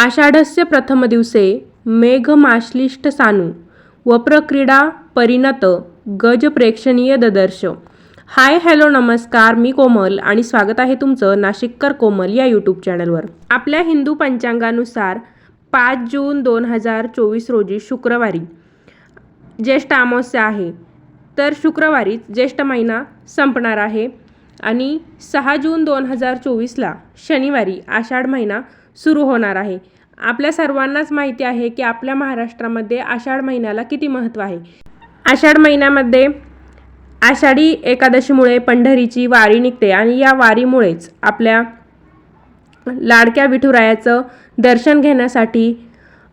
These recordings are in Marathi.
आषाढस्य प्रथमदिवसे मेघमाश्लिष्ट सानू वप्रक्रीडा परिणत गज प्रेक्षणीय ददर्श. हाय हॅलो नमस्कार मी कोमल आणि स्वागत आहे तुमचं नाशिककर कोमल या यूट्यूब चॅनलवर. आपल्या हिंदू पंचांगानुसार पाच जून दोन हजार चोवीस रोजी शुक्रवारी ज्येष्ठ अमावस्या आहे. तर शुक्रवारीच ज्येष्ठ महिना संपणार आहे आणि सहा जून दोन हजार चोवीसला शनिवारी आषाढ महिना सुरू होणार आहे. आपल्या सर्वांनाच माहिती आहे की आपल्या महाराष्ट्रामध्ये आषाढ महिन्याला किती महत्त्व आहे. आषाढ महिन्यामध्ये आषाढी एकादशीमुळे पंढरीची वारी निघते आणि या वारीमुळेच आपल्या लाडक्या विठुरायाचं दर्शन घेण्यासाठी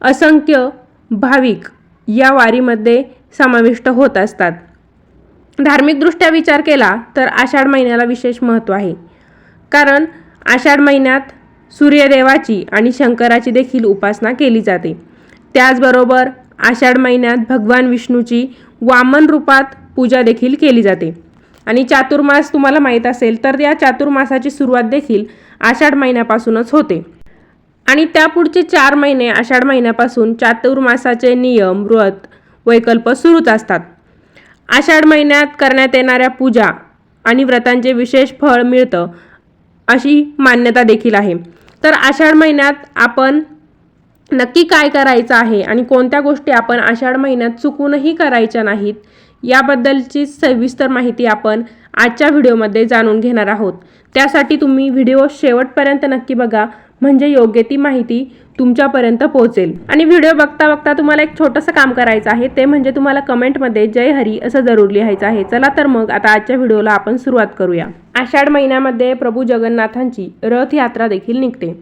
असंख्य भाविक या वारीमध्ये समाविष्ट होत असतात. धार्मिकदृष्ट्या विचार केला तर आषाढ महिन्याला विशेष महत्त्व आहे. कारण आषाढ महिन्यात सूर्यदेवाची आणि शंकराची देखील उपासना केली जाते. त्याचबरोबर आषाढ महिन्यात भगवान विष्णूची वामन रूपात पूजा देखील केली जाते. आणि चातुर्मास तुम्हाला माहीत असेल तर या चातुर्मासाची सुरुवात देखील आषाढ महिन्यापासूनच होते. आणि त्यापुढचे चार महिने आषाढ महिन्यापासून चातुर्मासाचे नियम व्रत वैकल्प सुरूच असतात. आषाढ महिन्यात करण्यात येणाऱ्या पूजा आणि व्रतांचे विशेष फळ मिळतं अशी मान्यता देखील आहे. तर आषाढ महिन्यात आपण नक्की काय करायचं आहे आणि कोणत्या गोष्टी आपण आषाढ महिन्यात चुकूनही करायच्या नाहीत याबद्दलची सविस्तर माहिती आपण आजच्या व्हिडिओमध्ये जाणून घेणार आहोत. त्यासाठी तुम्ही व्हिडिओ शेवटपर्यंत नक्की बघा. म्हणजे योग्य ती माहिती तुमच्यापर्यंत पोहोचेल. आणि व्हिडिओ बघता बघता तुम्हाला एक छोटंसं काम करायचं आहे ते म्हणजे तुम्हाला कमेंटमध्ये जय हरी असं जरूर लिहायचं आहे. चला तर मग आता आजच्या व्हिडिओला आपण सुरुवात करूया. आषाढ महिन्यामध्ये प्रभू जगन्नाथांची रथयात्रा देखील निघते.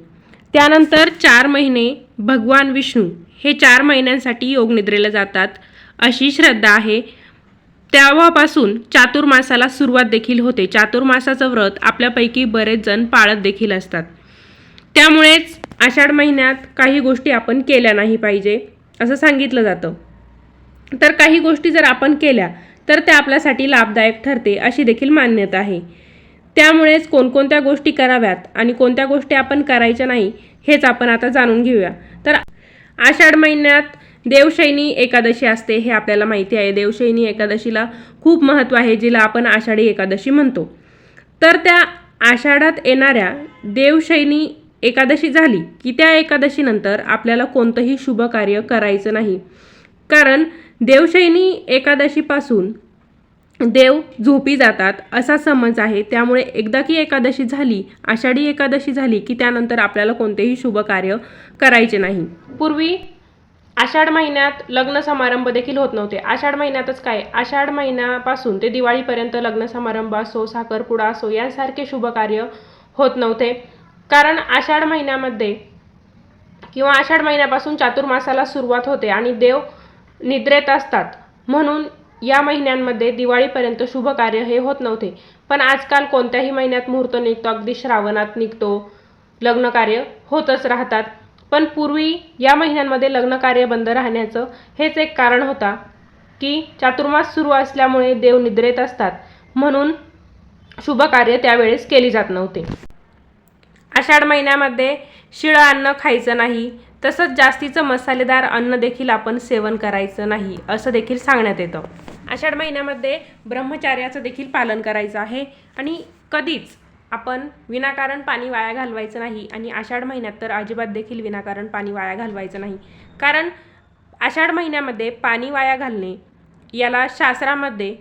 त्यानंतर चार महिने भगवान विष्णू हे चार महिन्यांसाठी योग निद्रेला जातात अशी श्रद्धा आहे. तेव्हापासून चातुर्मासाला सुरुवात देखील होते. चातुर्मासाचं व्रत आपल्यापैकी बरेच जण पाळत देखील असतात. त्यामुळेच आषाढ महिन्यात काही गोष्टी आपण केल्या नाही पाहिजे असं सांगितलं जातं. तर काही गोष्टी जर आपण केल्या तर त्या आपल्यासाठी लाभदायक ठरते अशी देखील मान्यता आहे. त्यामुळेच कोणकोणत्या गोष्टी कराव्यात आणि कोणत्या गोष्टी आपण करायच्या नाही हेच आपण आता जाणून घेऊया. तर आषाढ महिन्यात देवशैनी एकादशी असते हे आपल्याला माहिती आहे. देवशैनी एकादशीला खूप महत्त्व आहे जिला आपण आषाढी एकादशी म्हणतो. तर त्या आषाढात येणाऱ्या देवशैनी एकादशी झाली की त्या एकादशीनंतर आपल्याला कोणतंही शुभ कार्य करायचं नाही. कारण देवशैनी एकादशीपासून देव झोपी जातात असा समज आहे. त्यामुळे एकदा की एकादशी झाली आषाढी एकादशी झाली की त्यानंतर आपल्याला कोणतेही शुभ कार्य करायचे नाही. पूर्वी आषाढ महिन्यात लग्न समारंभ देखील होत नव्हते. आषाढ महिन्यातच काय? आषाढ महिन्यापासून ते दिवाळीपर्यंत लग्न समारंभ असो साखरपुडा असो यांसारखे शुभ कार्य होत नव्हते. कारण आषाढ महिन्यामध्ये किंवा आषाढ महिन्यापासून चातुर्मासाला सुरुवात होते आणि देव निद्रेत असतात. म्हणून या महिन्यांमध्ये दिवाळीपर्यंत शुभ कार्य हे होत नव्हते. पण आजकाल कोणत्याही महिन्यात मुहूर्त निघतो अगदी श्रावणात निघतो लग्न कार्य होतच राहतात. पण पूर्वी या महिन्यांमध्ये लग्न कार्य बंद राहण्याचं हेच एक कारण होता की चातुर्मास सुरू असल्यामुळे देव निद्रेत असतात. म्हणून शुभ कार्य त्यावेळेस केली जात नव्हते. आषाढ महिन्यामध्ये शिळं अन्न खायचं नाही तसंच जास्तीचं मसालेदार अन्न देखील आपण सेवन करायचं नाही असं देखील सांगण्यात येतं. आषाढ महिन्यामध्ये ब्रह्मचार्याचं देखील पालन करायचं आहे आणि कधीच आपण विनाकारण पाणी वाया घालवायचं नाही आणि आषाढ महिन्यात तर अजिबात देखील विनाकारण पाणी वाया घालवायचं नाही. कारण आषाढ महिन्यामध्ये पाणी वाया घालणे याला शास्त्रामध्ये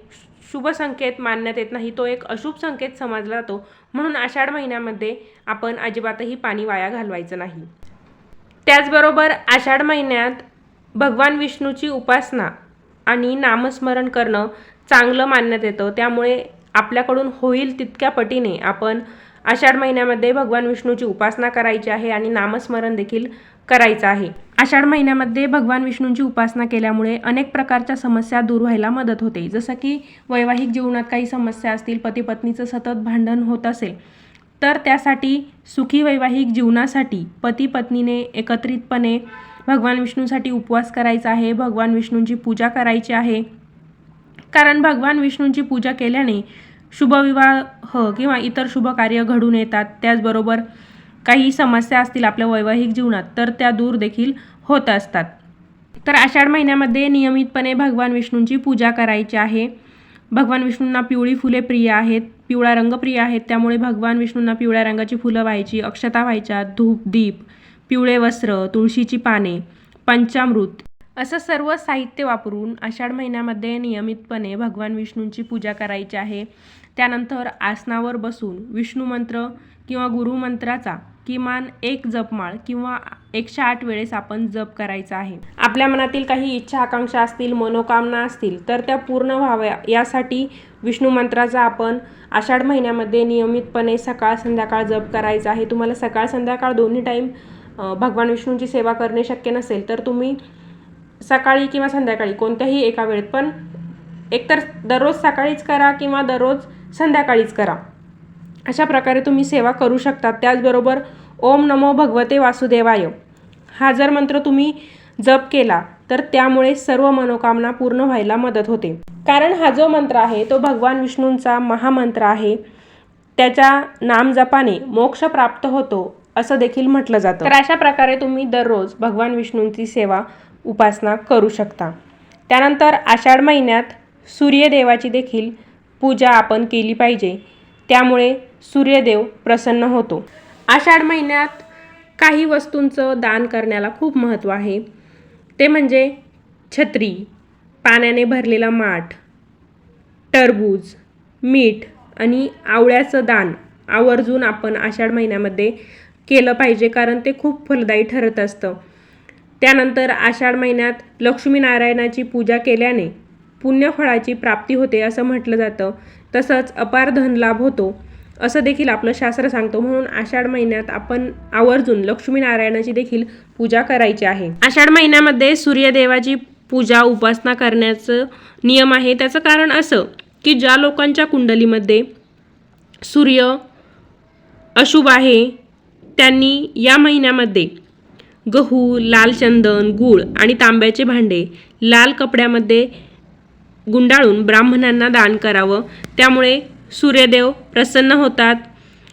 शुभ संकेत मानण्यात येत नाही तो एक अशुभ संकेत समजला जातो. म्हणून आषाढ महिन्यामध्ये आपण अजिबातही पाणी वाया घालवायचं नाही. त्याचबरोबर आषाढ महिन्यात भगवान विष्णूची उपासना आणि नामस्मरण करणं चांगलं मानण्यात येतं. त्यामुळे आपल्याकडून होईल तितक्या पटीने आपण आषाढ महिन्यामध्ये भगवान विष्णूची उपासना करायची आहे आणि नामस्मरण देखील करायचं आहे. आषाढ महिन्यामध्ये भगवान विष्णूंची उपासना केल्यामुळे अनेक प्रकारच्या समस्या दूर व्हायला मदत होते. जसं की वैवाहिक जीवनात काही समस्या असतील पती पत्नीचं सतत भांडण होत असेल तर त्यासाठी सुखी वैवाहिक जीवनासाठी पती पत्नीने एकत्रितपणे भगवान विष्णूसाठी उपवास करायचा आहे भगवान विष्णूंची पूजा करायची आहे. कारण भगवान विष्णूंची पूजा केल्याने शुभविवाह किंवा इतर शुभ कार्य घडून येतात. त्याचबरोबर काही समस्या असतील आपल्या वैवाहिक जीवनात तर त्या दूर देखील होत असतात. तर आषाढ महिन्यामध्ये नियमितपणे भगवान विष्णूंची पूजा करायची आहे. भगवान विष्णूंना पिवळी फुले प्रिय आहेत पिवळा रंग प्रिय आहेत त्यामुळे भगवान विष्णूंना पिवळ्या रंगाची फुलं व्हायची अक्षता व्हायच्या धूप दीप पिवळे वस्त्र तुळशीची पाने पंचामृत असं सर्व साहित्य वापरून आषाढ महिन्यामध्ये नियमितपणे भगवान विष्णूंची पूजा करायची आहे. त्यानंतर आसनावर बसून विष्णू मंत्र किंवा गुरुमंत्राचा किमान एक जपमाळ किंवा एकशे आठ वेळेस आपण जप करायचा आहे. आपल्या मनातील काही इच्छा आकांक्षा असतील मनोकामना असतील तर त्या पूर्ण व्हाव्या यासाठी विष्णू मंत्राचा आपण आषाढ महिन्यामध्ये नियमितपणे सकाळ संध्याकाळ जप करायचा आहे. तुम्हाला सकाळ संध्याकाळ दोन्ही टाईम भगवान विष्णूंची सेवा करणे शक्य नसेल तर तुम्ही सकाळी किंवा संध्याकाळी कोणत्याही एका वेळेत पण एकतर दररोज सकाळीच करा किंवा दररोज संध्याकाळीच करा. अशा प्रकारे तुम्ही सेवा करू शकता त्याचबरोबर ओम नमो भगवते वासुदेवाय. हा जर मंत्र तुम्ही जप केला तर त्यामुळे सर्व मनोकामना पूर्ण व्हायला मदत होते. कारण हा जो मंत्र आहे तो भगवान विष्णूंचा महामंत्र आहे. त्याच्या नामजपाने मोक्ष प्राप्त होतो असं देखील म्हटलं जातं. तर अशा प्रकारे तुम्ही दररोज भगवान विष्णूंची सेवा उपासना करू शकता. त्यानंतर आषाढ महिन्यात सूर्यदेवाची देखील पूजा आपण केली पाहिजे. त्यामुळे सूर्यदेव प्रसन्न होतो. आषाढ महिन्यात काही वस्तूंचं दान करण्याला खूप महत्त्व आहे. ते म्हणजे छत्री पाण्याने भरलेला माठ टरबूज मीठ आणि आवळ्याचं दान आवर्जून आपण आषाढ महिन्यामध्ये केलं पाहिजे कारण ते खूप फलदायी ठरत असतं. त्यानंतर आषाढ महिन्यात लक्ष्मीनारायणाची पूजा केल्याने पुण्यफळाची प्राप्ती होते असं म्हटलं जातं. तसंच अपार धनलाभ होतो. असं देखील आपलं शास्त्र सांगतो. म्हणून आषाढ महिन्यात आपण आवर्जून लक्ष्मीनारायणाची देखील पूजा करायची आहे. आषाढ महिन्यामध्ये सूर्यदेवाची पूजा उपासना करण्याचं नियम आहे. त्याचं कारण असं की ज्या लोकांच्या कुंडलीमध्ये सूर्य अशुभ आहे त्यांनी या महिन्यामध्ये गहू लाल चंदन गूळ आणि तांब्याचे भांडे लाल कपड्यामध्ये गुंडाळून ब्राह्मणांना दान करावं. त्यामुळे सूर्यदेव प्रसन्न होतात.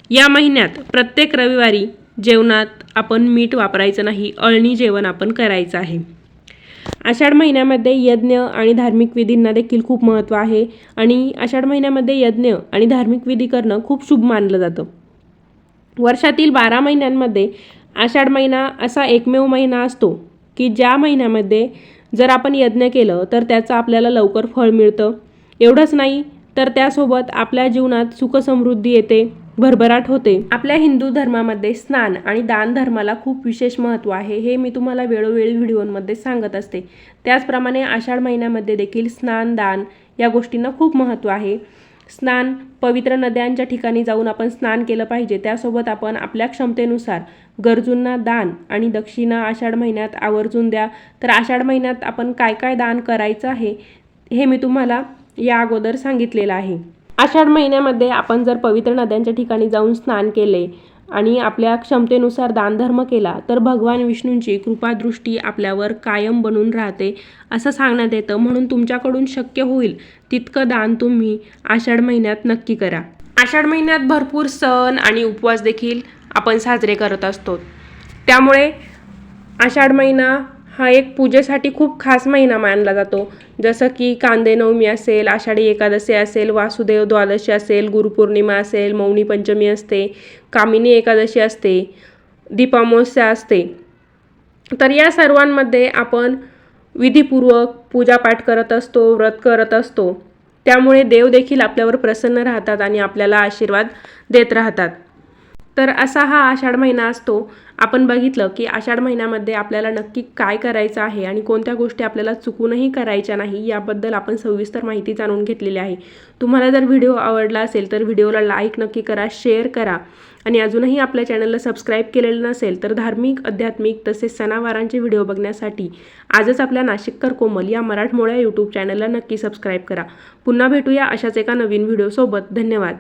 या महिन्यात प्रत्येक रविवारी जेवणात आपण मीठ वापरायचं नाही अळणी जेवण आपण करायचं आहे. आषाढ महिन्यामध्ये यज्ञ आणि धार्मिक विधींना देखील खूप महत्त्व आहे आणि आषाढ महिन्यामध्ये यज्ञ आणि धार्मिक विधी करणं खूप शुभ मानलं जातं. वर्षातील बारा महिन्यांमध्ये आषाढ महिना असा एकमेव महिना असतो की ज्या महिन्यामध्ये जर आपण यज्ञ केलं तर त्याचं आपल्याला लवकर फळ मिळतं. एवढंच नाही तर त्यासोबत आपल्या जीवनात सुखसमृद्धी येते भरभराट होते. आपल्या हिंदू धर्मामध्ये स्नान आणि दान धर्माला खूप विशेष महत्त्व आहे हे मी तुम्हाला वेळोवेळी व्हिडिओमध्ये सांगत असते. त्याचप्रमाणे आषाढ महिन्यामध्ये देखील स्नान दान या गोष्टींना खूप महत्त्व आहे. स्नान पवित्र नद्यांच्या ठिकाणी जाऊन आपण स्नान केलं पाहिजे. त्यासोबत आपण आपल्या क्षमतेनुसार गरजूंना दान आणि दक्षिणा आषाढ महिन्यात आवर्जून द्या. तर आषाढ महिन्यात आपण काय काय दान करायचं आहे हे मी तुम्हाला या अगोदर सांगितलेलं आहे. आषाढ महिन्यामध्ये आपण जर पवित्र नद्यांच्या ठिकाणी जाऊन स्नान केले आणि आपल्या क्षमतेनुसार दानधर्म केला तर भगवान विष्णूंची कृपादृष्टी आपल्यावर कायम बनून राहते असं सांगण्यात येतं. म्हणून तुमच्याकडून शक्य होईल तितकं दान तुम्ही आषाढ महिन्यात नक्की करा. आषाढ महिन्यात भरपूर सण आणि उपवास देखील आपण साजरे करत असतो. त्यामुळे आषाढ महिना हा एक पूजेसाठी खूप खास महिना मानला जातो. जसं की कांदे नवमी असेल आषाढी एकादशी असेल वासुदेव द्वादशी असेल गुरुपौर्णिमा असेल मौनी पंचमी असते कामिनी एकादशी असते दीपामोस्या असते. तर या सर्वांमध्ये आपण विधीपूर्वक पूजापाठ करत असतो व्रत करत असतो. त्यामुळे देव देखील आपल्यावर प्रसन्न राहतात आणि आपल्याला आशीर्वाद देत राहतात. तर असा हा आषाढ महिना असतो. आपण बघितलं की आषाढ महिन्यामध्ये आपल्याला नक्की काय करायचं आहे आणि कोणत्या गोष्टी आपल्याला चुकूनही करायच्या नाही याबद्दल आपण सविस्तर माहिती जाणून घेतलेली आहे. तुम्हाला जर व्हिडिओ आवडला असेल तर व्हिडिओला लाईक नक्की करा शेअर करा. आणि अजूनही आपल्या चॅनलला सबस्क्राईब केलेलं नसेल तर धार्मिक आध्यात्मिक तसेच सणावारांचे व्हिडिओ बघण्यासाठी आजच आपल्या नाशिककर कोमल या मराठमोळ्या यूट्यूब चॅनलला नक्की सबस्क्राईब करा. पुन्हा भेटूया अशाच एका नवीन व्हिडिओसोबत. धन्यवाद.